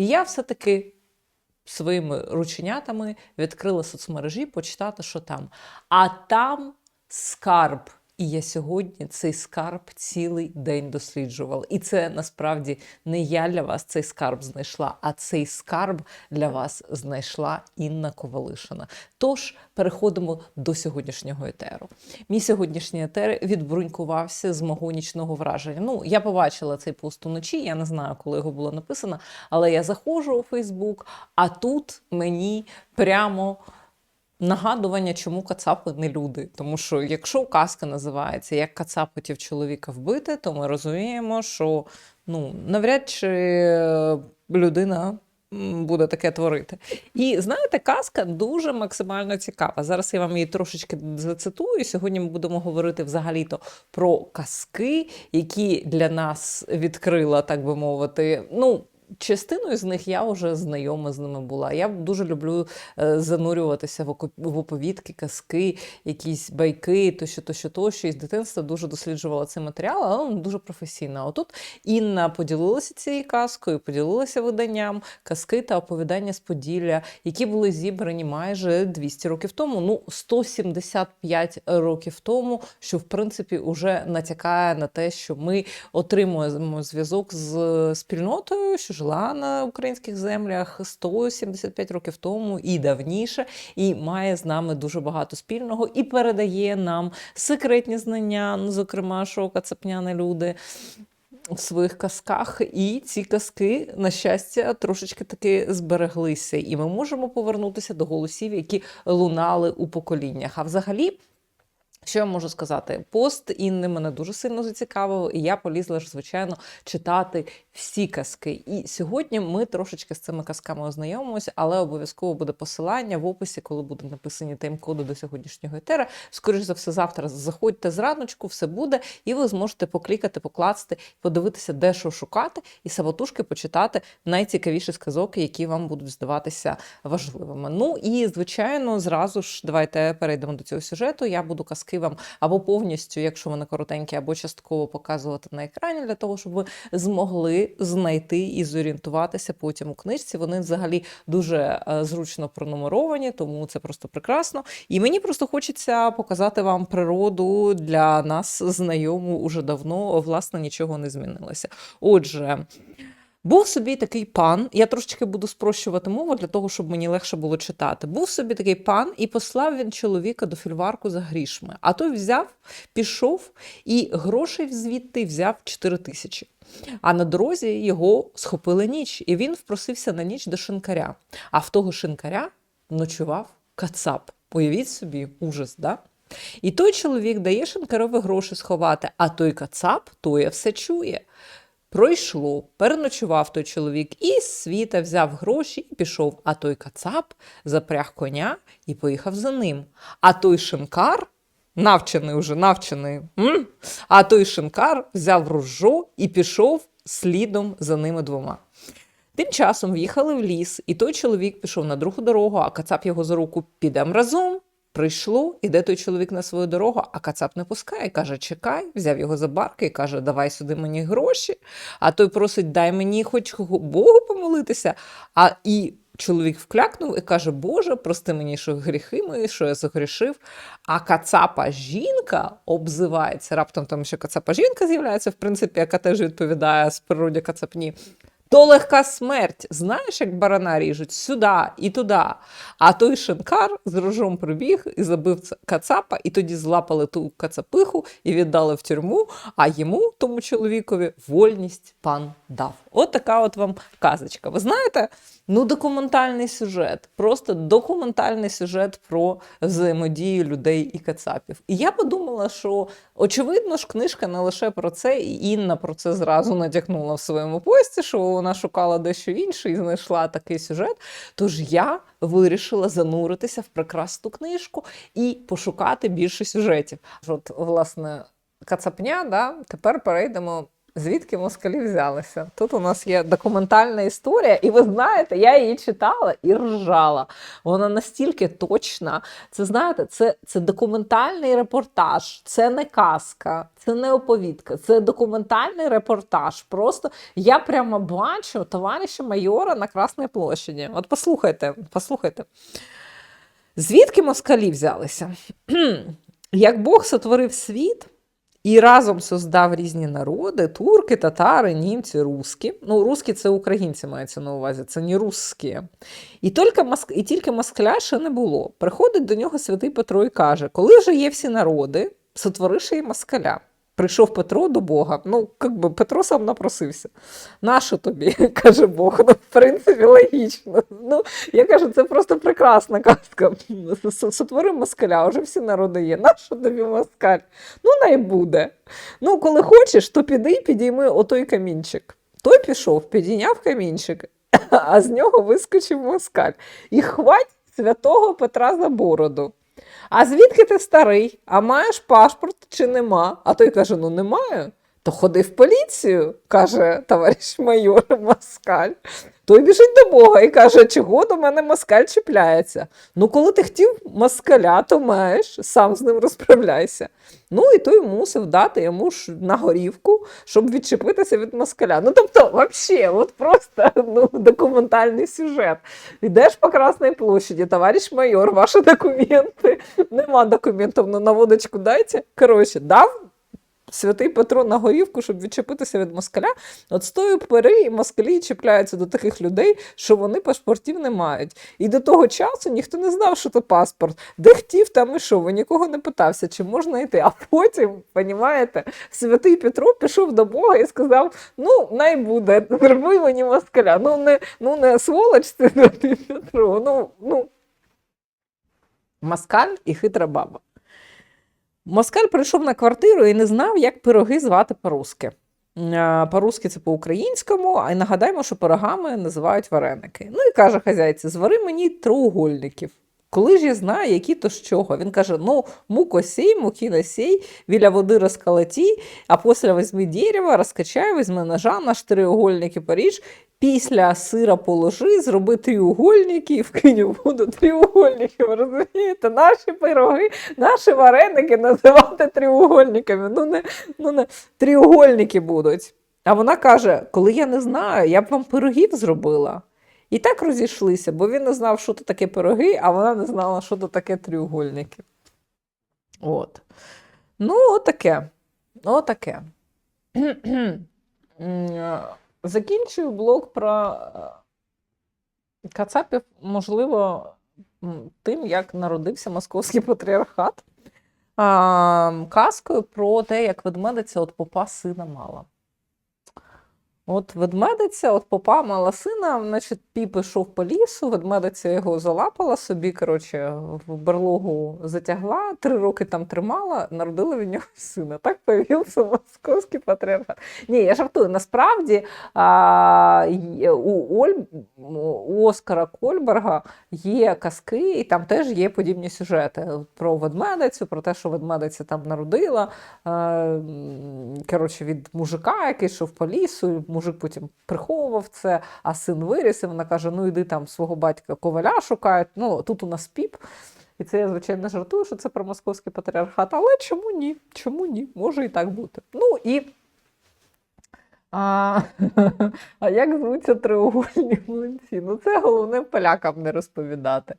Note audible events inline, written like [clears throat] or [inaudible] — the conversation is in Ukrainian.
І я все-таки своїми рученятами відкрила соцмережі почитати, що там. А там скарб. І я сьогодні цей скарб цілий день досліджувала. І це насправді не я для вас цей скарб знайшла, а цей скарб для вас знайшла Інна Ковалишина. Тож переходимо до сьогоднішнього етеру. Мій сьогоднішній етер відбрунькувався з мого нічного враження. Ну, я побачила цей пост уночі, я не знаю, коли його було написано, але я заходжу у Фейсбук, а тут мені прямо. Нагадування, чому кацапи не люди. Тому що якщо казка називається Як кацап хотів чоловіка вбити, то ми розуміємо, що ну, навряд чи людина буде таке творити. І знаєте, казка дуже максимально цікава. Зараз я вам її трошечки зацитую. Сьогодні ми будемо говорити взагалі-то про казки, які для нас відкрила, так би мовити, ну. Частиною з них я вже знайома з ними була. Я дуже люблю е, занурюватися в оповідки, казки, якісь байки, тощо, тощо, тощо. І з дитинства дуже досліджувала цей матеріал, але дуже професійно. А Отут Інна поділилася цією казкою, поділилася виданням казки та оповідання з Поділля, які були зібрані майже 200 років тому. Ну, 175 років тому, що в принципі вже натякає на те, що ми отримуємо зв'язок з спільнотою, що жила на українських землях 175 років тому і давніше, і має з нами дуже багато спільного і передає нам секретні знання, ну, зокрема, що кацапняни люди. В своїх казках, і ці казки, на щастя, трошечки таки збереглися, і ми можемо повернутися до голосів, які лунали у поколіннях. А взагалі, що я можу сказати? Пост Інни мене дуже сильно зацікавив, і я полізла ж, звичайно, читати всі казки. І сьогодні ми трошечки з цими казками ознайомимося, але обов'язково буде посилання в описі, коли будуть написані тайм-коди до сьогоднішнього етера. Скоріше за все, завтра заходьте зраночку, все буде, і ви зможете поклікати, покласти, подивитися, де що шукати, і самотужки почитати найцікавіші сказок, які вам будуть здаватися важливими. Ну і звичайно, зразу ж давайте перейдемо до цього сюжету. Я буду казки вам або повністю, якщо вони коротенькі, або частково показувати на екрані, для того, щоб ви змогли знайти і зорієнтуватися потім у книжці. Вони взагалі дуже е, зручно пронумеровані, тому це просто прекрасно. І мені просто хочеться показати вам природу для нас знайому уже давно. Власне, нічого не змінилося. Отже. Був собі такий пан, я трошечки буду спрощувати мову для того, щоб мені легше було читати. Був собі такий пан, і послав він чоловіка до фільварку за грішми. А той взяв, пішов і грошей звідти взяв 4 тисячі. А на дорозі його схопили ніч, і він впросився на ніч до шинкаря. А в того шинкаря ночував кацап. Уявіть собі, ужас, да? І той чоловік дає шинкарові гроші сховати, а той кацап тоє все чує. Пройшло, переночував той чоловік і з світа взяв гроші і пішов. А той кацап запряг коня і поїхав за ним. А той шинкар, навчений уже, навчений, а той шинкар взяв ружо і пішов слідом за ними двома. Тим часом в'їхали в ліс, і той чоловік пішов на другу дорогу, а кацап його за руку підем разом. Прийшло, іде той чоловік на свою дорогу, а кацап не пускає. Каже: чекай, взяв його за барки і каже, давай сюди мені гроші. А той просить, дай мені хоч Богу помолитися. А і чоловік вклякнув і каже: Боже, прости мені, що гріхи мої, що я загрішив. А кацапа жінка обзивається раптом, тому що кацапа жінка з'являється, в принципі, яка теж відповідає з природі кацапні. То легка смерть. Знаєш, як барана ріжуть сюди і туди. А той шинкар з рожом прибіг і забив кацапа, і тоді злапали ту кацапиху і віддали в тюрму, а йому, тому чоловікові, вольність пан дав. От така от вам казочка. Ви знаєте, ну документальний сюжет, просто документальний сюжет про взаємодію людей і кацапів. І я подумала, що очевидно ж книжка не лише про це, і Інна про це зразу натякнула в своєму пості, що вона шукала дещо інше і знайшла такий сюжет. Тож я вирішила зануритися в прекрасну книжку і пошукати більше сюжетів. От, власне, кацапня, да, тепер перейдемо Звідки москалі взялися? Тут у нас є документальна історія, і ви знаєте, я її читала і ржала. Вона настільки точна. Це знаєте, це, це документальний репортаж, це не казка, це не оповідка, це документальний репортаж. Просто я прямо бачу товариша майора на Красній площаді. От послухайте, послухайте. Звідки москалі взялися? [clears throat] Як Бог сотворив світ і разом создав різні народи: турки, татари, німці, русські. Ну, русські це українці мається на увазі, це не русські. І тільки, моск... і тільки москаля ще не було. Приходить до нього святий Петро і каже: Коли вже є всі народи, сотвориши і москаля. Прийшов Петро до Бога. Ну, як би Петро сам напросився. Нащо тобі? [laughs] каже Бог. Ну, в принципі, логічно. Ну, я кажу, це просто прекрасна казка. Сотвори москаля, вже всі народи є. Нащо тобі москаль? Ну, най буде. Ну, коли хочеш, то піди і підійми отой камінчик. Той пішов, підійняв камінчик, [laughs] а з нього вискочив москаль. І хвать святого Петра за бороду. А звідки ти старий? А маєш паспорт чи нема? А той каже: Ну немає. То ходи в поліцію, каже товариш майор Москаль. Той біжить до Бога і каже, чого до мене москаль чіпляється. Ну, коли ти хотів москаля, то маєш, сам з ним розправляйся. Ну і той мусив дати йому ж на горівку, щоб відчепитися від москаля. Ну, тобто, взагалі, от просто ну, документальний сюжет. Йдеш по Красній площаді, товариш майор, ваші документи. Нема документів, ну на водочку дайте. Коротше, дав святий Петро на горівку, щоб відчепитися від москаля. От з тої пори і москалі чіпляються до таких людей, що вони паспортів не мають. І до того часу ніхто не знав, що це паспорт. Де хотів, там. І нікого не питався, чи можна йти. А потім, понімаєте, святий Петро пішов до Бога і сказав: ну, най буде, зроби мені москаля. Ну, не, ну, не сволоч ти [laughs] Петро. Ну, ну. Москаль і хитра баба. Москаль прийшов на квартиру і не знав, як пироги звати по-русски. Е, По-русски це по-українському, а й нагадаємо, що пирогами називають вареники. Ну і каже хазяйці: звари мені треугольників. Коли ж я знаю, які то з чого? Він каже: ну, муко сій, муки насій, біля води розколоті, а після візьми дерева, розкачай, візьми ножа, наш треугольники поріж, після сира положи, зроби треугольники і вкинь у воду треугольники. Ви розумієте? Наші пироги, наші вареники називати треугольниками. Ну не, ну не треугольники будуть. А вона каже: коли я не знаю, я б вам пирогів зробила. І так розійшлися, бо він не знав, що то таке пироги, а вона не знала, що то таке треугольники. От. Ну, отаке. Отаке. [clears throat] Закінчую блог про е, Кацапів, можливо, тим, як народився московський патріархат, казкою про те, як ведмедиця от попа сина мала. От ведмедиця, от попа мала сина, значить, піп ішов по лісу, ведмедиця його залапала собі, коротше, в берлогу затягла, три роки там тримала, народила від нього сина. Так появився московський патріархат. Ні, я жартую. Насправді а, у, Оль, у Оскара Кольберга є казки, і там теж є подібні сюжети про ведмедицю, про те, що ведмедиця там народила. е, м, Коротше, від мужика, який йшов по лісу, мужик потім приховував це, а син виріс, і вона каже: ну йди там свого батька коваля шукають. Ну, тут у нас піп. І це я, звичайно, жартую, що це про московський патріархат, але чому ні? Чому ні? Може і так бути. Ну і. А, [laughs] а як звуться треугольні млинці? Ну, це головне полякам не розповідати.